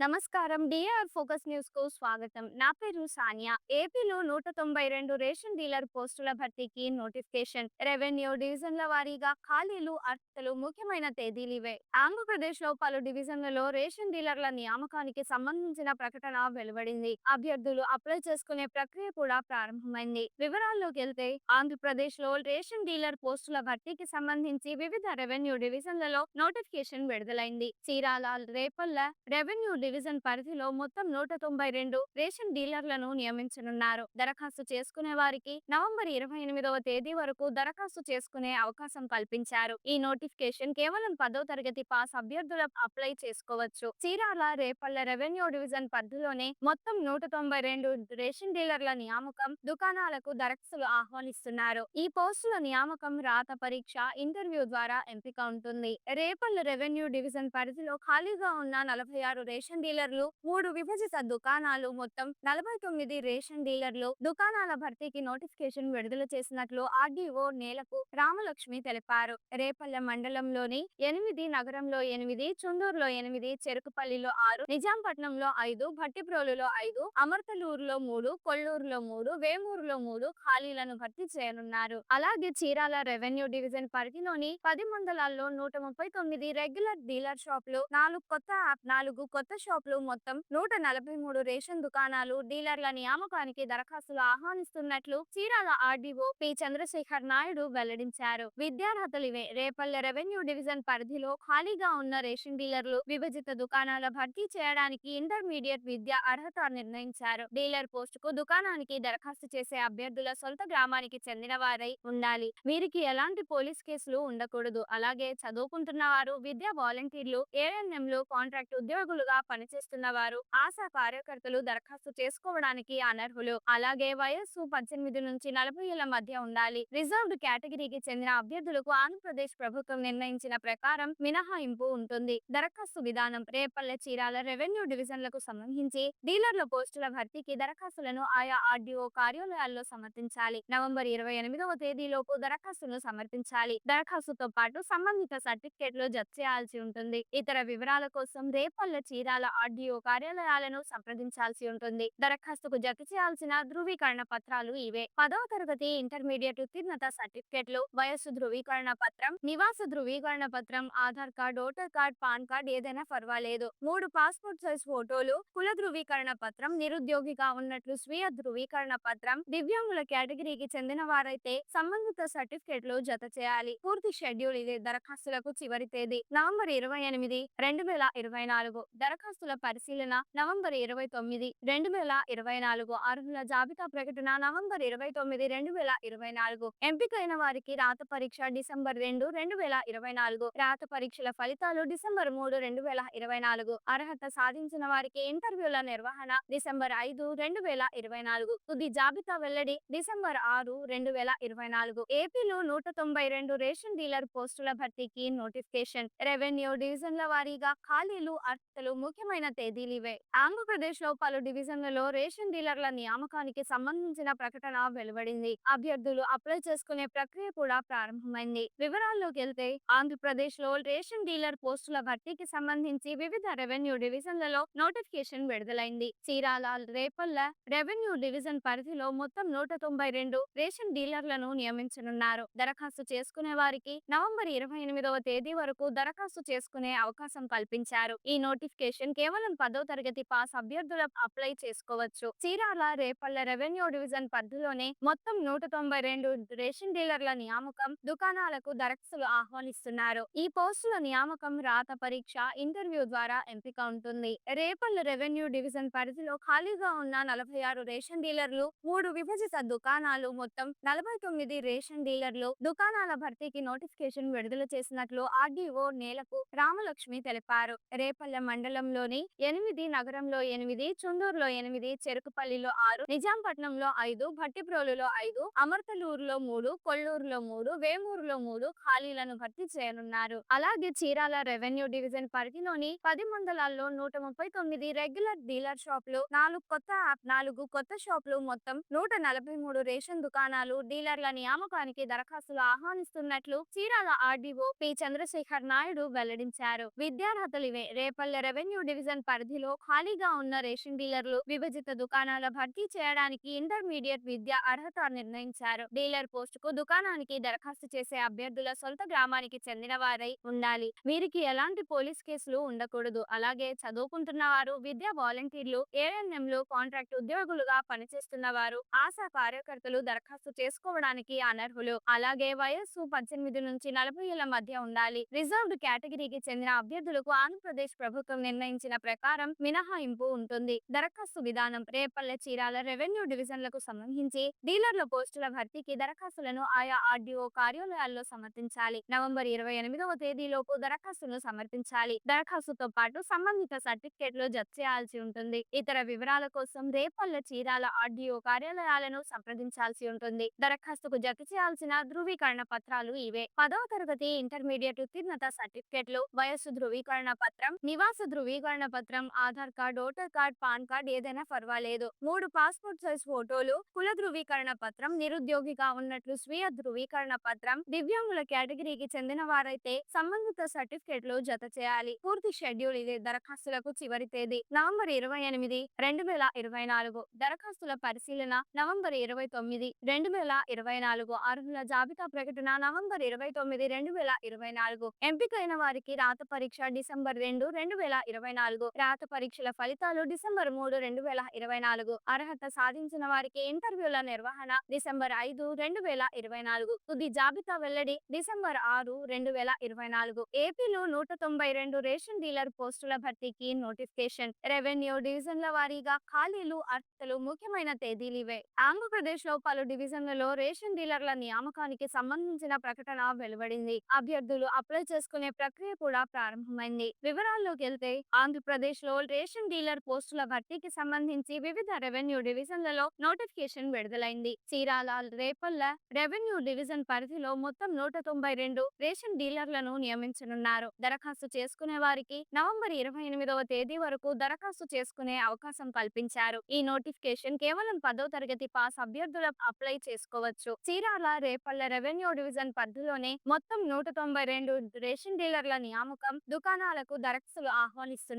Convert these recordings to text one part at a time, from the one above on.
నమస్కారం. DR focus న్యూస్కు స్వాగతం. నా పేరు సానియా. ఏపీలో నూట తొంభై రెండు రేషన్ డీలర్ పోస్టుల భర్తీకి నోటిఫికేషన్. రెవెన్యూ డివిజన్ల వారీగా ఖాళీలు అర్హతలు ముఖ్యమైన తేదీలు ఇవే. ఆంధ్రప్రదేశ్లో పలు డివిజన్లలో రేషన్ డీలర్ల నియామకానికి సంబంధించిన ప్రకటన వెలువడింది. అభ్యర్థులు అప్లై చేసుకునే ప్రక్రియ కూడా ప్రారంభమైంది. వివరాల్లోకి వెళ్తే ఆంధ్రప్రదేశ్లో రేషన్ డీలర్ పోస్టుల భర్తీకి సంబంధించి వివిధ రెవెన్యూ డివిజన్లలో నోటిఫికేషన్ విడుదలైంది. చీరాల రేపల్ల రెవెన్యూ డివిజన్ పరిధిలో మొత్తం నూట తొంభై రెండు రేషన్ డీలర్లను నియమించనున్నారు. దరఖాస్తు చేసుకునే వారికి నవంబర్ ఇరవై ఎనిమిదవ తేదీ వరకు దరఖాస్తు చేసుకునే అవకాశం కల్పించారు. ఈ నోటిఫికేషన్ కేవలం పదో తరగతి పాస్ అభ్యర్థుల అప్లై చేసుకోవచ్చు. చీరాల రేపల్ల రెవెన్యూ డివిజన్ పరిధిలోనే మొత్తం నూట తొంభై రెండు రేషన్ డీలర్ల నియామకం దుకాణాలకు దరఖాస్తులు ఆహ్వానిస్తున్నారు. ఈ పోస్టుల నియామకం రాత పరీక్ష ఇంటర్వ్యూ ద్వారా ఎంపిక ఉంటుంది. రేపల్ల రెవెన్యూ డివిజన్ పరిధిలో ఖాళీగా ఉన్న నలభై ఆరు రేషన్ డీలర్లు మూడు విభజిత దుకాణాలు మొత్తం నలభై తొమ్మిది రేషన్ డీలర్లు దుకాణాల భర్తీకి నోటిఫికేషన్ విడుదల చేసినట్లు ఆర్డీఓ నేలకు రామలక్ష్మి తెలిపారు. రేపల్లె మండలంలోని ఎనిమిది నగరంలో ఎనిమిది చుందూరులో ఎనిమిది చెరుకుపల్లిలో ఆరు నిజాంపట్నంలో ఐదు భట్టిప్రోలులో ఐదు అమర్తలూరులో మూడు కొల్లూరులో మూడు వేమూరులో మూడు ఖాళీలను భర్తీ చేయనున్నారు. అలాగే చీరాల రెవెన్యూ డివిజన్ పరిధిలోని పది మండలాల్లో నూట ముప్పై తొమ్మిది రెగ్యులర్ డీలర్ షాపులు నాలుగు కొత్త యాప్ నాలుగు కొత్త షాపులు మొత్తం నూట నలభై మూడు రేషన్ దుకాణాలు డీలర్ల నియామకానికి దరఖాస్తులు ఆహ్వానిస్తున్నట్లు చీరాల ఆర్డీఓ పి. చంద్రశేఖర్ నాయుడు వెల్లడించారు. విద్యార్హతలు ఇవే. రేపల్లె రెవెన్యూ డివిజన్ పరిధిలో ఖాళీగా ఉన్న రేషన్ డీలర్లు విభజిత దుకాణాల భర్తీ చేయడానికి ఇంటర్మీడియట్ విద్య అర్హత నిర్ణయించారు. డీలర్ పోస్టుకు దుకాణానికి దరఖాస్తు చేసే అభ్యర్థుల సొంత గ్రామానికి చెందిన వారై ఉండాలి. వీరికి ఎలాంటి పోలీస్ కేసులు ఉండకూడదు. అలాగే చదువుకుంటున్న వారు విద్యా వాలంటీర్లు ఏఎన్ఎంలు కాంట్రాక్ట్ ఉద్యోగులుగా పనిచేస్తున్న వారు ఆశా కార్యకర్తలు దరఖాస్తు చేసుకోవడానికి అనర్హులు. అలాగే వయస్సు పద్దెనిమిది నుంచి నలభై ఏళ్ళ మధ్య ఉండాలి. రిజర్వ్డ్ కేటగిరీకి చెందిన అభ్యర్థులకు ఆంధ్రప్రదేశ్ ప్రభుత్వం నిర్ణయించిన ప్రకారం మినహాయింపు ఉంటుంది. దరఖాస్తు విధానం రేపల్లె చీరాల రెవెన్యూ డివిజన్లకు సంబంధించి డీలర్ల పోస్టుల భర్తీకి దరఖాస్తులను ఆయా ఆర్డీఓ కార్యాలయాల్లో సమర్పించాలి. నవంబర్ ఇరవై ఎనిమిదవ తేదీలోపు దరఖాస్తును సమర్పించాలి. దరఖాస్తుతో పాటు సంబంధిత సర్టిఫికేట్లు జత చేయాల్సి ఉంటుంది. ఇతర వివరాల కోసం రేపల్లె చీరాల ఆర్డీఓ కార్యాలయాలను సంప్రదించాల్సి ఉంటుంది. దరఖాస్తుకు జత చేయాల్సిన ధృవీకరణ పత్రాలు ఇవే. పదవ తరగతి ఇంటర్మీడియట్ ఉత్తీర్ణత సర్టిఫికేట్లు వయస్సు ధృవీకరణ పత్రం నివాస ధృవీకరణ పత్రం Aadhaar card voter card PAN card ఏదైనా పర్వాలేదు. మూడు పాస్పోర్ట్ సైజ్ ఫోటోలు కుల ధృవీకరణ పత్రం నిరుద్యోగిగా ఉన్నట్లు స్వీయ ధృవీకరణ పత్రం దివ్యాంగుల కేటగిరీకి చెందిన వారైతే సంబంధిత సర్టిఫికేట్లు జత చేయాలి. పూర్తి షెడ్యూల్ ఇదే దరఖాస్తులకు చివరి తేదీ. నవంబర్ ఇరవై ఎనిమిది రెండు వేల ఇరవై నాలుగు. దరఖాస్తు దరఖాస్తుల పరిశీలన నవంబర్ ఇరవై తొమ్మిది రెండు వేల ఇరవై నాలుగు అర్హుల జాబితా ప్రకటన నవంబర్ ఇరవై తొమ్మిది రెండు వేల ఇరవై నాలుగు ఎంపికైన వారికి రాత పరీక్ష డిసెంబర్ రెండు రెండు వేల ఇరవై నాలుగు రాత పరీక్షల ఫలితాలు డిసెంబర్ మూడు రెండు వేల ఇరవై నాలుగు అర్హత సాధించిన వారికి ఇంటర్వ్యూల నిర్వహణ డిసెంబర్ ఐదు రెండు వేల ఇరవై నాలుగు తుది జాబితా వెల్లడి డిసెంబర్ ఆరు రెండు వేల ఇరవై నాలుగు ఏపీలో నూట తొంభై రెండు రేషన్ డీలర్ పోస్టుల భర్తీకి నోటిఫికేషన్. రెవెన్యూ డివిజన్ల వారీగా ఖాళీలు అర్హతలు ముఖ్య తేదీలు ఇవే. ఆంధ్రప్రదేశ్లో పలు డివిజన్లలో రేషన్ డీలర్ల నియామకానికి సంబంధించిన ప్రకటన వెలువడింది. అభ్యర్థులు అప్లై చేసుకునే ప్రక్రియ కూడా ప్రారంభమైంది. వివరాల్లోకి వెళ్తే ఆంధ్రప్రదేశ్లో రేషన్ డీలర్ పోస్టుల భర్తీకి సంబంధించి వివిధ రెవెన్యూ డివిజన్లలో నోటిఫికేషన్ విడుదలైంది. చీరాల రేపల్ల రెవెన్యూ డివిజన్ పరిధిలో మొత్తం నూట తొంభై రెండు రేషన్ డీలర్లను నియమించనున్నారు. దరఖాస్తు చేసుకునే వారికి నవంబర్ ఇరవై ఎనిమిదవ తేదీ వరకు దరఖాస్తు చేసుకునే అవకాశం కల్పించారు. ఈ నోటిఫికేషన్ కేవలం పదో తరగతి పాస్ అభ్యర్థుల అప్లై చేసుకోవచ్చు. చీరాల రేపల్ల రెవెన్యూ డివిజన్ పరిధిలోనే మొత్తం నూట తొంభై రెండు రేషన్ డీలర్ల నియామకం దుకాణాలకు దరఖాస్తులు ఆహ్వానిస్తున్నారు. ఈ పోస్టుల నియామకం రాత పరీక్ష ఇంటర్వ్యూ ద్వారా ఎంపిక ఉంటుంది. రేపల్ల రెవెన్యూ డివిజన్ పరిధిలో ఖాళీగా ఉన్న నలభై ఆరు రేషన్ డీలర్లు మూడు విభజిత దుకాణాలు మొత్తం నలభై తొమ్మిది రేషన్ డీలర్లు దుకాణాల భర్తీకి నోటిఫికేషన్ విడుదల చేసినట్లు ఆర్డీఓ నేలకు రామలక్ష్మి తెలిపారు. రేపల్ల మండలంలో మండలంలోని ఎనిమిది నగరంలో ఎనిమిది చుందూరులో ఎనిమిది చెరుకుపల్లిలో ఆరు నిజాంపట్నంలో ఐదు భట్టిప్రోలులో ఐదు అమర్తలూరులో మూడు కొల్లూరులో మూడు వేమూరులో మూడు ఖాళీలను భర్తీ చేయనున్నారు. అలాగే చీరాల రెవెన్యూ డివిజన్ పరిధిలోని పది మండలాల్లో నూట ముప్పై తొమ్మిది రెగ్యులర్ డీలర్ షాపులు నాలుగు కొత్త యాప్ నాలుగు కొత్త షాపులు మొత్తం నూట నలభై మూడు రేషన్ దుకాణాలు డీలర్ల నియామకానికి దరఖాస్తులు ఆహ్వానిస్తున్నట్లు చీరాల ఆర్డీఓ పి చంద్రశేఖర్ నాయుడు వెల్లడించారు. విద్యార్హతలు ఇవే. రేపల్లె రెవెన్యూ డివిజన్ పరిధిలో ఖాళీగా ఉన్న రేషన్ డీలర్లు విభజిత దుకాణాల భర్తీ చేయడానికి ఇంటర్మీడియట్ విద్య అర్హత నిర్ణయించారు. డీలర్ పోస్ట్కు దుకాణానికి దరఖాస్తు చేసే అభ్యర్థుల సొంత గ్రామానికి చెందిన వారై ఉండాలి. వీరికి ఎలాంటి పోలీస్ కేసులు ఉండకూడదు. అలాగే చదువుకుంటున్న వారు విద్యా వాలంటీర్లు ఏఎన్ఎంలు కాంట్రాక్ట్ ఉద్యోగులుగా పనిచేస్తున్న వారు ఆశా కార్యకర్తలు దరఖాస్తు చేసుకోవడానికి అనర్హులు. అలాగే వయస్సు పద్దెనిమిది నుంచి నలభై ఏళ్ళ మధ్య ఉండాలి. రిజర్వ్డ్ కేటగిరీకి చెందిన అభ్యర్థులకు ఆంధ్రప్రదేశ్ ప్రభుత్వం నిర్ణయించిన ప్రకారం మినహాయింపు ఉంటుంది. దరఖాస్తు విధానం రేపల్లె చీరాల రెవెన్యూ డివిజన్లకు సంబంధించి డీలర్ల పోస్టుల భర్తీకి దరఖాస్తులను ఆయా ఆర్డీఓ కార్యాలయాల్లో సమర్పించాలి. నవంబర్ ఇరవై ఎనిమిదవ తేదీలోపు దరఖాస్తును సమర్పించాలి. దరఖాస్తుతో పాటు సంబంధిత సర్టిఫికేట్లు జత చేయాల్సి ఉంటుంది. ఇతర వివరాల కోసం రేపల్లె చీరాల ఆర్డీఓ కార్యాలయాలను సంప్రదించాల్సి ఉంటుంది. దరఖాస్తుకు జత చేయాల్సిన ధృవీకరణ పత్రాలు ఇవే. పదవ తరగతి ఇంటర్మీడియట్ ఉత్తీర్ణత సర్టిఫికేట్లు వయస్సు ధృవీకరణ పత్రం నివాస ధృవీకరణ పత్రం Aadhaar card voter card PAN card ఏదైనా పర్వాలేదు మూడు పాస్పోర్ట్ సైజ్ ఫోటోలు కుల ధృవీకరణ పత్రం నిరుద్యోగిగా ఉన్నట్లు స్వీయ ధృవీకరణ పత్రం దివ్యాంగుల కేటగిరీకి చెందిన వారైతే సంబంధిత సర్టిఫికేట్లు జత చేయాలి. పూర్తి షెడ్యూల్ ఇది దరఖాస్తులకు చివరి తేదీ. నవంబర్ ఇరవై ఎనిమిది రెండు వేల ఇరవై నాలుగు. దరఖాస్తుల పరిశీలన నవంబర్ ఇరవై తొమ్మిది రెండు వేల ఇరవై నాలుగు. అర్హుల జాబితా ప్రకటన నవంబర్ ఇరవై తొమ్మిది రెండు వేల ఇరవై నాలుగు. ఎంపికైన వారికి రాత పరీక్ష డిసెంబర్ రెండు రెండు వేల ఇరవై నాలుగు రాత పరీక్షల ఫలితాలు డిసెంబర్ మూడు రెండు వేల ఇరవై నాలుగు. అర్హత సాధించిన వారికి ఇంటర్వ్యూల నిర్వహణ డిసెంబర్ ఐదు రెండు వేల ఇరవై నాలుగు. తుది జాబితా వెల్లడి డిసెంబర్ ఆరు రెండు వేల ఇరవై నాలుగు. ఏపీలో నూట తొంభై రెండు రేషన్ డీలర్ పోస్టుల భర్తీకి నోటిఫికేషన్. రెవెన్యూ డివిజన్ల వారీగా ఖాళీలు అర్హతలు ముఖ్యమైన తేదీలు ఇవే. ఆంధ్రప్రదేశ్లో పలు డివిజన్లలో రేషన్ డీలర్ల నియామకానికి సంబంధించిన ప్రకటన వెలువడింది. అభ్యర్థులు అప్లై చేసుకునే ప్రక్రియ కూడా ప్రారంభమైంది. వివరాల్లోకి వెళ్తే ఆంధ్రప్రదేశ్లో రేషన్ డీలర్ పోస్టుల భర్తీకి సంబంధించి వివిధ రెవెన్యూ డివిజన్లలో నోటిఫికేషన్ విడుదలైంది. చీరాల రేపల్ల రెవెన్యూ డివిజన్ పరిధిలో మొత్తం నూట తొంభై రెండు రేషన్ డీలర్లను నియమించనున్నారు. దరఖాస్తు చేసుకునే వారికి నవంబర్ ఇరవై ఎనిమిదవ తేదీ వరకు దరఖాస్తు చేసుకునే అవకాశం కల్పించారు. ఈ నోటిఫికేషన్ కేవలం పదో తరగతి పాస్ అభ్యర్థుల అప్లై చేసుకోవచ్చు. చీరాల రేపల్ల రెవెన్యూ డివిజన్ పరిధిలోనే మొత్తం నూట తొంభై రెండు రేషన్ డీలర్ల నియామకం దుకాణాలకు దరఖాస్తులు ఆహ్వానిస్తున్నారు.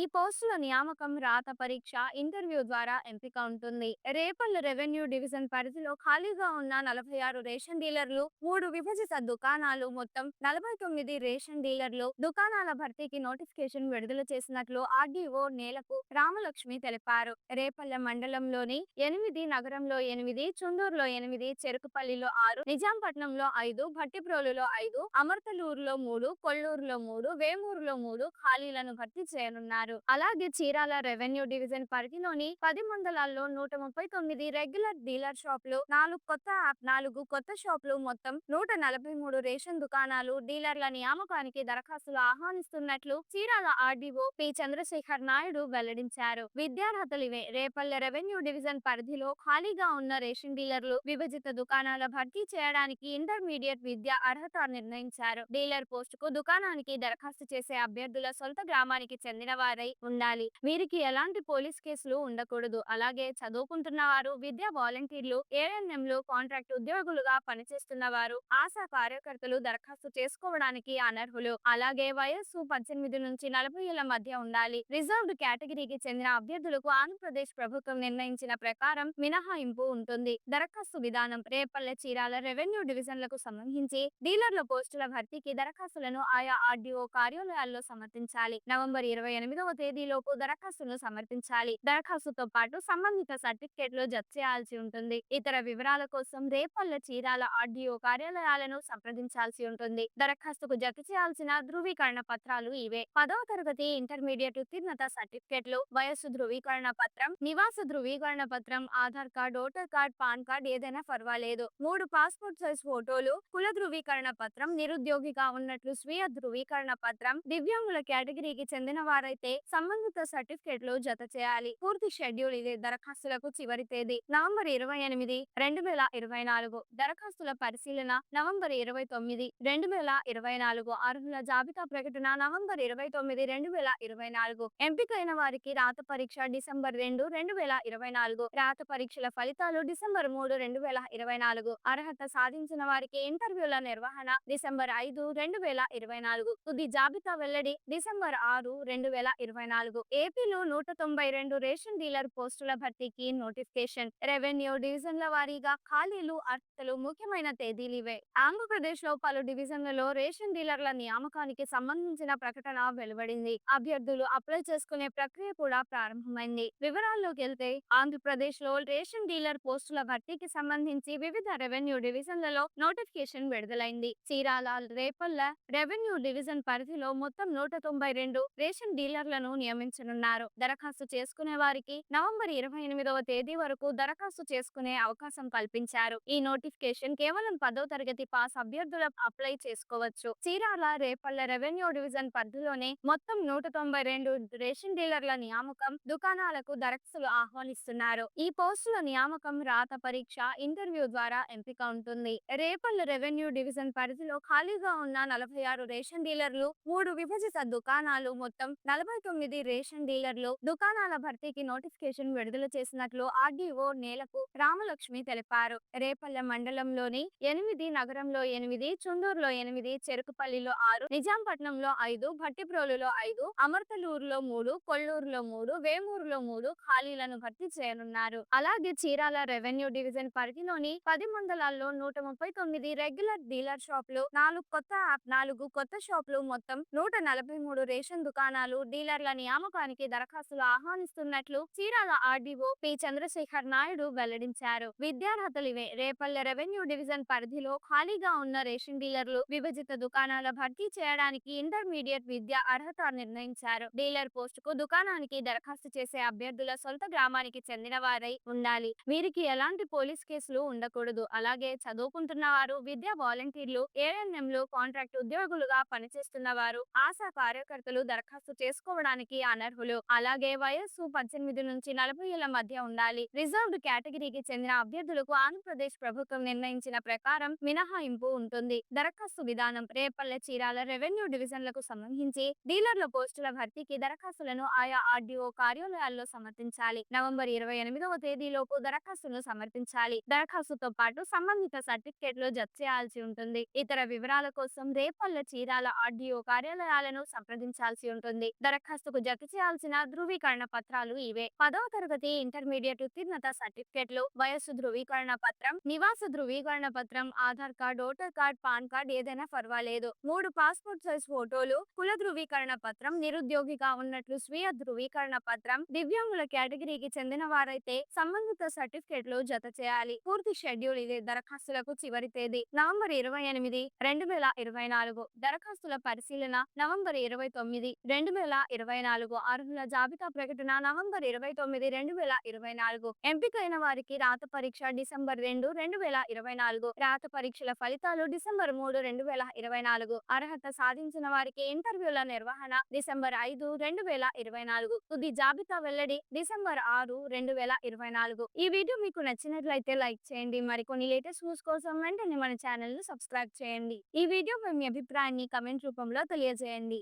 ఈ పోస్టుల నియామకం రాత పరీక్ష ఇంటర్వ్యూ ద్వారా ఎంపిక ఉంటుంది. రేపల్ల రెవెన్యూ డివిజన్ పరిధిలో ఖాళీగా ఉన్న నలభై ఆరు రేషన్ డీలర్లు మూడు విభజిత దుకాణాలు మొత్తం నలభై తొమ్మిది రేషన్ డీలర్లు దుకాణాల భర్తీకి నోటిఫికేషన్ విడుదల చేసినట్లు ఆర్డీఓ నేలకు రామలక్ష్మి తెలిపారు. రేపల్లె మండలంలోని ఎనిమిది నగరంలో ఎనిమిది చుందూరులో ఎనిమిది చెరుకుపల్లిలో ఆరు నిజాంపట్నంలో ఐదు భట్టిప్రోలులో ఐదు అమర్తలూరులో మూడు కొల్లూరులో మూడు వేమూరులో మూడు ఖాళీలను భర్తీ చేయనున్నారు. అలాగే చీరాల రెవెన్యూ డివిజన్ పరిధిలోని పది మండలాల్లో నూట ముప్పై తొమ్మిది రెగ్యులర్ డీలర్ షాపులు నాలుగు కొత్త యాప్ నాలుగు కొత్త షాపులు మొత్తం నూట నలభై మూడు రేషన్ దుకాణాలు డీలర్ల నియామకానికి దరఖాస్తులు ఆహ్వానిస్తున్నట్లు చీరాల ఆర్డీఓ పి. చంద్రశేఖర్ నాయుడు వెల్లడించారు. విద్యార్హతలు ఇవే. రేపల్లె రెవెన్యూ డివిజన్ పరిధిలో ఖాళీగా ఉన్న రేషన్ డీలర్లు విభజిత దుకాణాల భర్తీ చేయడానికి ఇంటర్మీడియట్ విద్య అర్హత నిర్ణయించారు. డీలర్ పోస్ట్కు దుకాణానికి దరఖాస్తు చేసే అభ్యర్థుల సొంత గ్రామానికి చెందిన వారై ఉండాలి. వీరికి ఎలాంటి పోలీస్ కేసులు ఉండకూడదు. అలాగే చదువుకుంటున్న వారు విద్యా వాలంటీర్లు ఏఎన్ఎంలు కాంట్రాక్ట్ ఉద్యోగులుగా పనిచేస్తున్న వారు ఆశా కార్యకర్తలు దరఖాస్తు చేసుకోవడానికి అనర్హులు. అలాగే వయస్సు పద్దెనిమిది నుంచి నలభై ఏళ్ళ మధ్య ఉండాలి. రిజర్వ్డ్ కేటగిరీకి చెందిన అభ్యర్థులకు ఆంధ్రప్రదేశ్ ప్రభుత్వం నిర్ణయించిన ప్రకారం మినహాయింపు ఉంటుంది. దరఖాస్తు విధానం రేపల్లె చీరాల రెవెన్యూ డివిజన్లకు సంబంధించి డీలర్ల పోస్టుల భర్తీకి దరఖాస్తులను ఆయా ఆర్డీఓ కార్యాలయాల్లో సమర్పించాలి. నవంబర్ ఇరవై ఎనిమిదవ తేదీలోపు దరఖాస్తును సమర్పించాలి. దరఖాస్తుతో పాటు సంబంధిత సర్టిఫికేట్లు జత చేయాల్సి ఉంటుంది. ఇతర వివరాల కోసం రేపల్ల చీరాల ఆర్డీఓ కార్యాలయాలను సంప్రదించాల్సి ఉంటుంది. దరఖాస్తుకు జత చేయాల్సిన ధృవీకరణ పత్రాలు ఇవే. పదవ తరగతి ఇంటర్మీడియట్ ఉత్తీర్ణత సర్టిఫికేట్లు వయస్సు ధృవీకరణ పత్రం నివాస ధృవీకరణ పత్రం Aadhaar card voter card PAN card ఏదైనా పర్వాలేదు. మూడు పాస్పోర్ట్ సైజ్ ఫోటోలు కుల ధృవీకరణ పత్రం నిరుద్యోగిగా ఉన్నట్లు స్వీయ ధృవీకరణ పత్రం దివ్యాంగుల కేటగిరీకి చెందిన వారైతే సంబంధిత సర్టిఫికేట్లు జత చేయాలి. పూర్తి షెడ్యూల్ ఇది. దరఖాస్తులకు చివరి తేదీ నవంబర్ ఇరవై ఎనిమిది రెండు వేల ఇరవై నాలుగు. దరఖాస్తుల పరిశీలన నవంబర్ ఇరవై తొమ్మిది రెండు వేల ఇరవై నాలుగు. అర్హుల జాబితా ప్రకటన నవంబర్ ఇరవై తొమ్మిది రెండు వేల ఇరవై నాలుగు. ఎంపికైన వారికి రాత పరీక్ష డిసెంబర్ రెండు రెండు వేల ఇరవై నాలుగు. రాత పరీక్షల ఫలితాలు డిసెంబర్ మూడు రెండు వేల ఇరవై నాలుగు. అర్హత సాధించిన వారికి ఇంటర్వ్యూల నిర్వహణ డిసెంబర్ ఐదు రెండు వేల ఇరవై నాలుగు. తుది జాబితా వెల్లడి డిసెంబర్ ఆరు రెండు వేల ఇరవై నాలుగు. ఏపీలో నూట తొంభై రెండు రేషన్ డీలర్ పోస్టుల భర్తీకి నోటిఫికేషన్. రెవెన్యూ డివిజన్ల వారీగా ఖాళీలు అర్హతలు ముఖ్యమైన తేదీలు ఇవే. ఆంధ్రప్రదేశ్లో పలు డివిజన్లలో రేషన్ డీలర్ల నియామకానికి సంబంధించిన ప్రకటన వెలువడింది. అభ్యర్థులు అప్లై చేసుకునే ప్రక్రియ కూడా ప్రారంభమైంది. వివరాల్లోకి వెళ్తే ఆంధ్రప్రదేశ్లో రేషన్ డీలర్ పోస్టుల భర్తీకి సంబంధించి వివిధ రెవెన్యూ డివిజన్లలో నోటిఫికేషన్ విడుదలైంది. చీరాల రేపల్ల రెవెన్యూ డివిజన్ పరిధిలో మొత్తం నూట తొంభై రెండు రేషన్ డీలర్లను నియమించనున్నారు. దరఖాస్తు చేసుకునే వారికి నవంబర్ ఇరవై ఎనిమిదవ తేదీ వరకు దరఖాస్తు చేసుకునే అవకాశం కల్పించారు. ఈ నోటిఫికేషన్ కేవలం పదో తరగతి పాస్ అభ్యర్థుల అప్లై చేసుకోవచ్చు. చీరాల రేపల్ల రెవెన్యూ డివిజన్ పరిధిలోనే మొత్తం నూట తొంభై రెండు రేషన్ డీలర్ల నియామకం దుకాణాలకు దరఖాస్తులు ఆహ్వానిస్తున్నారు. ఈ పోస్టుల నియామకం రాత పరీక్ష ఇంటర్వ్యూ ద్వారా ఎంపిక ఉంటుంది. రేపల్ల రెవెన్యూ డివిజన్ పరిధిలో ఖాళీగా ఉన్న నలభై ఆరు రేషన్ డీలర్లు మూడు విభజిత దుకాణాలు మొత్తం నలభై తొమ్మిది రేషన్ డీలర్లు దుకాణాల భర్తీకి నోటిఫికేషన్ విడుదల చేసినట్లు ఆర్డీఓ నేలకు రామలక్ష్మి తెలిపారు. రేపల్లె మండలంలోని ఎనిమిది నగరంలో ఎనిమిది చుందూరులో ఎనిమిది చెరుకుపల్లిలో ఆరు నిజాంపట్నంలో ఐదు భట్టిప్రోలులో ఐదు అమర్తలూరులో మూడు కొల్లూరులో మూడు వేమూరులో మూడు ఖాళీలను భర్తీ చేయనున్నారు. అలాగే చీరాల రెవెన్యూ డివిజన్ పరిధిలోని పది మండలాల్లో నూట ముప్పై తొమ్మిది రెగ్యులర్ డీలర్ షాపులు నాలుగు కొత్త యాప్ నాలుగు కొత్త షాపులు మొత్తం నూట నలభై మూడు రేషన్ దుకాణాలు డీలర్ల నియామకానికి దరఖాస్తులు ఆహ్వానిస్తున్నట్లు చీరాల ఆర్డీఓ పి. చంద్రశేఖర్ నాయుడు వెల్లడించారు. విద్యార్హతలివే రేపల్లె రెవెన్యూ డివిజన్ పరిధిలో ఖాళీగా ఉన్న రేషన్ డీలర్లు విభజిత దుకాణాల భర్తీ చేయడానికి ఇంటర్మీడియట్ విద్య అర్హత నిర్ణయించారు. డీలర్ పోస్టుకు దుకాణానికి దరఖాస్తు చేసే అభ్యర్థుల సొంత గ్రామానికి చెందిన వారై ఉండాలి. వీరికి ఎలాంటి పోలీస్ కేసులు ఉండకూడదు. అలాగే చదువుకుంటున్న వారు విద్యా వాలంటీర్లు ఏఎన్ఎంలు కాంట్రాక్ట్ ఉద్యోగులుగా పనిచేస్తున్న వారు ఆశా కార్యకర్తలు దరఖాస్తు చేసుకోవడానికి అనర్హులు. అలాగే వయస్సు పద్దెనిమిది నుంచి నలభై ఏళ్ళ మధ్య ఉండాలి. రిజర్వ్డ్ కేటగిరీకి చెందిన అభ్యర్థులకు ఆంధ్రప్రదేశ్ ప్రభుత్వం నిర్ణయించిన ప్రకారం మినహాయింపు ఉంటుంది. దరఖాస్తు విధానం రేపల్లె చీరాల రెవెన్యూ డివిజన్లకు సంబంధించి డీలర్ల పోస్టుల భర్తీకి దరఖాస్తులను ఆయా ఆర్డీఓ కార్యాలయాల్లో సమర్పించాలి. నవంబర్ ఇరవై ఎనిమిదవ తేదీలోపు దరఖాస్తును సమర్పించాలి. దరఖాస్తుతో పాటు సంబంధిత సర్టిఫికేట్లు జత చేయాల్సి ఉంటుంది. ఇతర వివరాల కోసం రేపల్లె చీరాల ఆర్డీఓ కార్యాలయాలను సంప్రదించాల్సి ఉంటుంది. దరఖాస్తుకు జత చేయాల్సిన ధృవీకరణ పత్రాలు ఇవే. పదవ తరగతి ఇంటర్మీడియట్ ఉత్తీర్ణత సర్టిఫికేట్లు వయస్సు ధృవీకరణ పత్రం నివాస ధృవీకరణ పత్రం Aadhaar card voter card PAN card ఏదైనా పర్వాలేదు. మూడు పాస్పోర్ట్ సైజ్ ఫోటోలు కుల ధృవీకరణ పత్రం నిరుద్యోగిగా ఉన్నట్లు స్వీయ ధృవీకరణ పత్రం దివ్యాంగుల కేటగిరీకి చెందిన వారైతే సంబంధిత సర్టిఫికేట్లు జత చేయాలి. పూర్తి షెడ్యూల్ ఇది దరఖాస్తులకు చివరి తేదీ. నవంబర్ ఇరవై ఎనిమిది రెండు వేల ఇరవై నాలుగు. దరఖాస్తుల పరిశీలన నవంబర్ ఇరవై తొమ్మిది రెండు వేల ఇరవై నాలుగు అర్హుల జాబితా ప్రకటన నవంబర్ ఇరవై తొమ్మిది రెండు వేల ఇరవై నాలుగు ఎంపికైన వారికి రాత పరీక్ష డిసెంబర్ రెండు రెండు వేల ఇరవై నాలుగు రాత పరీక్షల ఫలితాలు డిసెంబర్ మూడు రెండు వేల ఇరవై నాలుగు అర్హత సాధించిన వారికి ఇంటర్వ్యూల నిర్వహణ డిసెంబర్ ఐదు రెండు వేల ఇరవై నాలుగు తుది జాబితా వెల్లడి డిసెంబర్ ఆరు రెండు వేల ఇరవై నాలుగు ఈ వీడియో మీకు నచ్చినట్లయితే లైక్ చేయండి. మరికొన్ని లేటెస్ట్ న్యూస్ కోసం వెంటనే మన ఛానల్ను సబ్స్క్రైబ్ చేయండి. ఈ వీడియో మీ అభిప్రాయాన్ని కమెంట్ రూపంలో తెలియజేయండి.